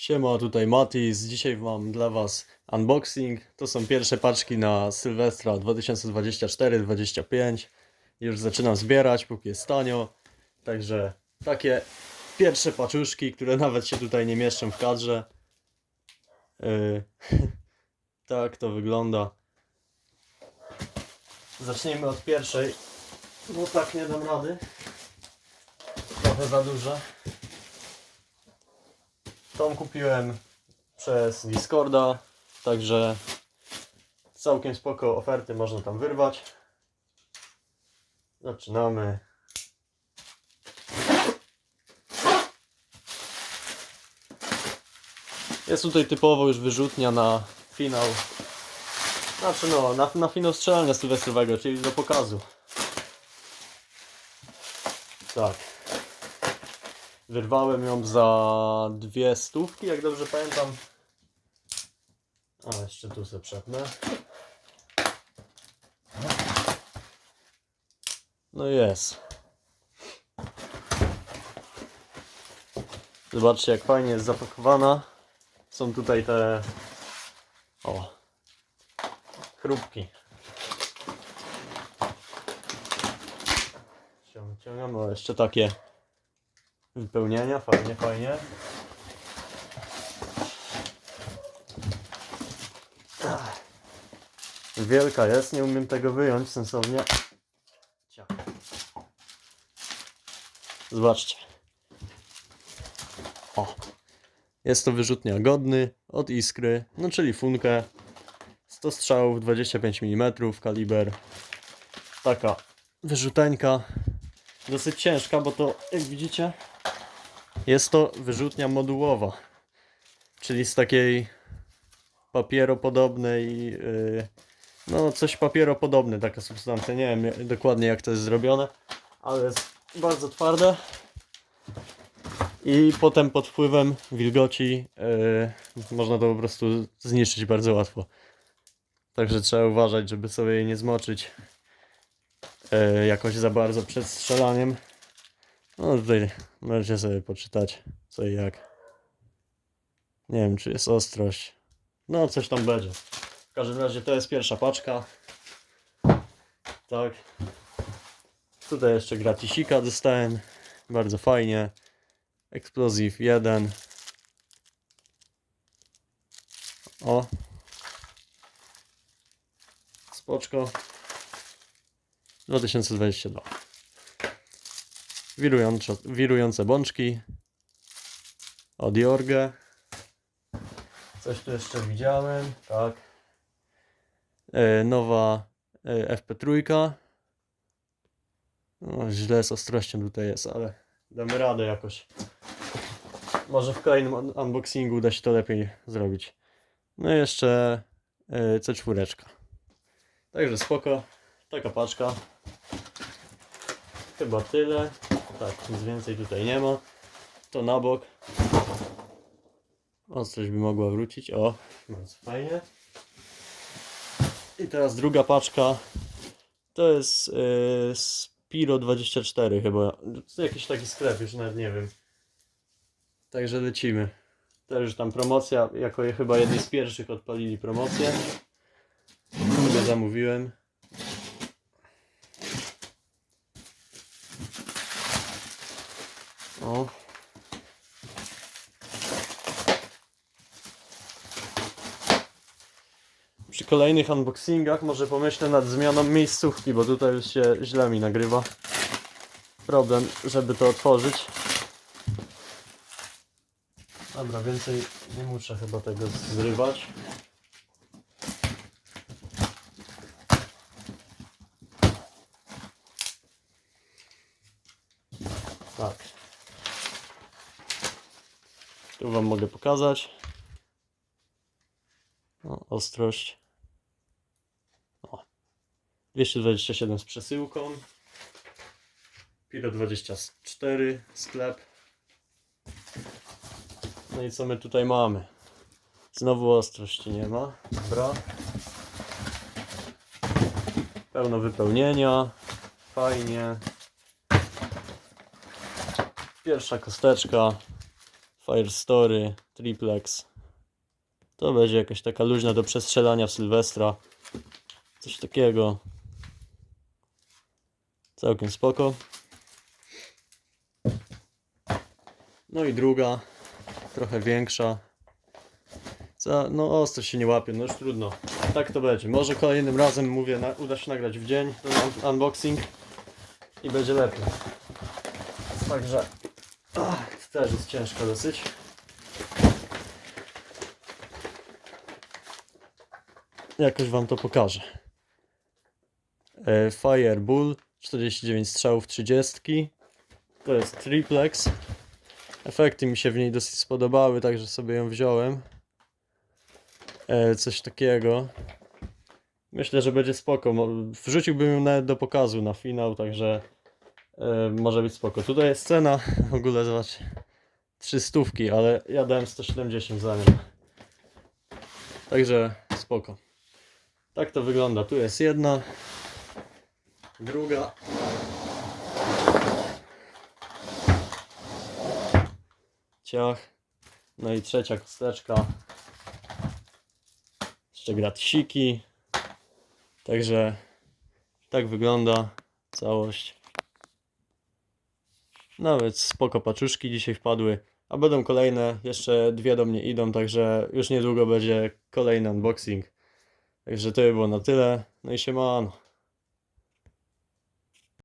Siema, tutaj Matis. Dzisiaj mam dla Was unboxing. To są pierwsze paczki na Sylwestra 2024-2025. Już zaczynam zbierać, póki jest tanio. Także takie pierwsze paczuszki, które nawet się tutaj nie mieszczą w kadrze. Yy, tak to wygląda. Zacznijmy od pierwszej, bo tak nie dam rady. Trochę za duże. Tą kupiłem przez Discorda, także całkiem spoko oferty można tam wyrwać. Zaczynamy. Jest tutaj typowo już wyrzutnia na finał. Znaczy no, na, na finał strzelania sylwestrowego, czyli do pokazu. Tak. Wyrwałem ją za dwie stówki, jak dobrze pamiętam. A, jeszcze tu sobie przepnę. No jest. Zobaczcie, jak fajnie jest zapakowana. Są tutaj te... O. Chrupki. Ciągamy, o, jeszcze takie wypełnienia, fajnie, fajnie. Wielka jest, nie umiem tego wyjąć sensownie. Zobaczcie. O. Jest to wyrzutnia godny od Iskry, no czyli funkę. 100 strzałów, 25 mm, kaliber. Taka wyrzuteńka. Dosyć ciężka, bo to jak widzicie jest to wyrzutnia modułowa, czyli z takiej papieropodobnej, yy, no coś papieropodobne, taka substancja, nie wiem dokładnie jak to jest zrobione, ale jest bardzo twarde i potem pod wpływem wilgoci yy, można to po prostu zniszczyć bardzo łatwo. Także trzeba uważać, żeby sobie jej nie zmoczyć yy, jakoś za bardzo przed strzelaniem. No tutaj możecie sobie poczytać co i jak. Nie wiem czy jest ostrość. No coś tam będzie. W każdym razie to jest pierwsza paczka. Tak. Tutaj jeszcze gratisika dostałem. Bardzo fajnie. Explosive 1. O. Spoczko. 2022 wirujące, wirujące bączki od Jorge. Coś tu jeszcze widziałem, tak. E, nowa e, FP3. No, źle z ostrością tutaj jest, ale damy radę jakoś. Może w kolejnym un- unboxingu uda się to lepiej zrobić. No i jeszcze e, C4. Także spoko. Taka paczka. Chyba tyle. Tak, nic więcej tutaj nie ma. To na bok. Ostrość by mogła wrócić. O, bardzo fajnie. I teraz druga paczka. To jest yy, Spiro 24 chyba. To jakiś taki sklep, już nawet nie wiem. Także lecimy. Też tam promocja, jako chyba jedni z pierwszych odpalili promocję. Zamówiłem. O. Przy kolejnych unboxingach może pomyślę nad zmianą miejscówki, bo tutaj już się źle mi nagrywa. Problem, żeby to otworzyć. Dobra, więcej nie muszę chyba tego zrywać. Tak. Tu Wam mogę pokazać. Ostrość. O. 227 z przesyłką. Piro 24 sklep. No i co my tutaj mamy? Znowu ostrości nie ma. Dobra. Pełno wypełnienia. Fajnie. Pierwsza kosteczka. Firestory, Triplex. To będzie jakaś taka luźna do przestrzelania w Sylwestra. Coś takiego. Całkiem spoko. No i druga, trochę większa. Za, no ostro się nie łapie, no już trudno. Tak to będzie. Może kolejnym razem, mówię, na, uda się nagrać w dzień ten un- unboxing i będzie lepiej. Także ach, też jest ciężko dosyć. Jakoś wam to pokażę. E, Firebull 49 strzałów 30. To jest triplex. Efekty mi się w niej dosyć spodobały, także sobie ją wziąłem. E, coś takiego. Myślę, że będzie spoko. Wrzuciłbym ją do pokazu na finał, także może być spoko. Tutaj jest cena, w ogóle zobaczcie, 300, ale ja dałem 170 za nią. Także spoko. Tak to wygląda. Tu jest jedna, druga. Ciach. No i trzecia kosteczka. Jeszcze gratisiki. Także tak wygląda całość. Nawet spoko paczuszki dzisiaj wpadły. A będą kolejne, jeszcze dwie do mnie idą, także już niedługo będzie kolejny unboxing. Także to by było na tyle. No i siemano.